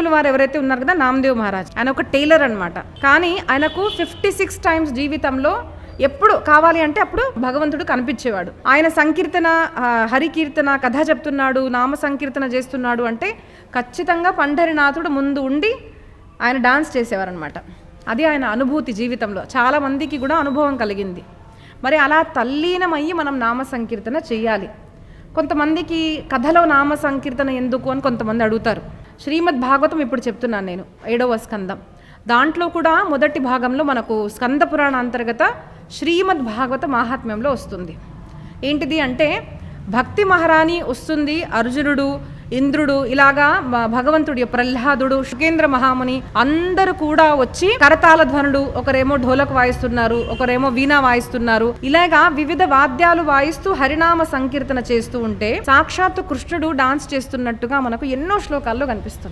నామదేవుల వారు ఎవరైతే ఉన్నారు కదా నామదేవ్ మహారాజ్ ఆయన ఒక టైలర్ అనమాట కానీ ఆయనకు ఫిఫ్టీ సిక్స్ టైమ్స్ జీవితంలో ఎప్పుడు కావాలి అంటే అప్పుడు భగవంతుడు కనిపించేవాడు. ఆయన సంకీర్తన హరికీర్తన కథ చెప్తున్నాడు నామ సంకీర్తన చేస్తున్నాడు అంటే ఖచ్చితంగా పండరినాథుడు ముందు ఉండి ఆయన డాన్స్ చేసేవారనమాట అది ఆయన అనుభూతి జీవితంలో. చాలా మందికి కూడా అనుభవం కలిగింది. మరి అలా తల్లీనమయ్యి మనం నామ సంకీర్తన చేయాలి. కొంతమందికి కథలో నామ సంకీర్తన ఎందుకు అని కొంతమంది అడుగుతారు. శ్రీమద్ భాగవతం ఇప్పుడు చెప్తున్నాను నేను ఏడవ స్కందం. దాంట్లో కూడా మొదటి భాగంలో మనకు స్కంద పురాణ అంతర్గత శ్రీమద్ భాగవత మాహాత్మ్యంలో వస్తుంది. ఏంటిది అంటే భక్తి మహారాణి వస్తుంది అర్జునుడు ఇంద్రుడు ఇలాగా భగవంతుడు భగవంతుడి ప్రహ్లాదుడు శుకేంద్ర మహాముని అందరూ కూడా వచ్చి కరతాల ధ్వనులు ఒకరేమో ఢోలకు వాయిస్తున్నారు ఒకరేమో వీణా వాయిస్తున్నారు. ఇలాగా వివిధ వాద్యాలు వాయిస్తూ హరినామ సంకీర్తన చేస్తూ ఉంటే సాక్షాత్తు కృష్ణుడు డాన్స్ చేస్తున్నట్టుగా మనకు ఎన్నో శ్లోకాల్లో కనిపిస్తుంది.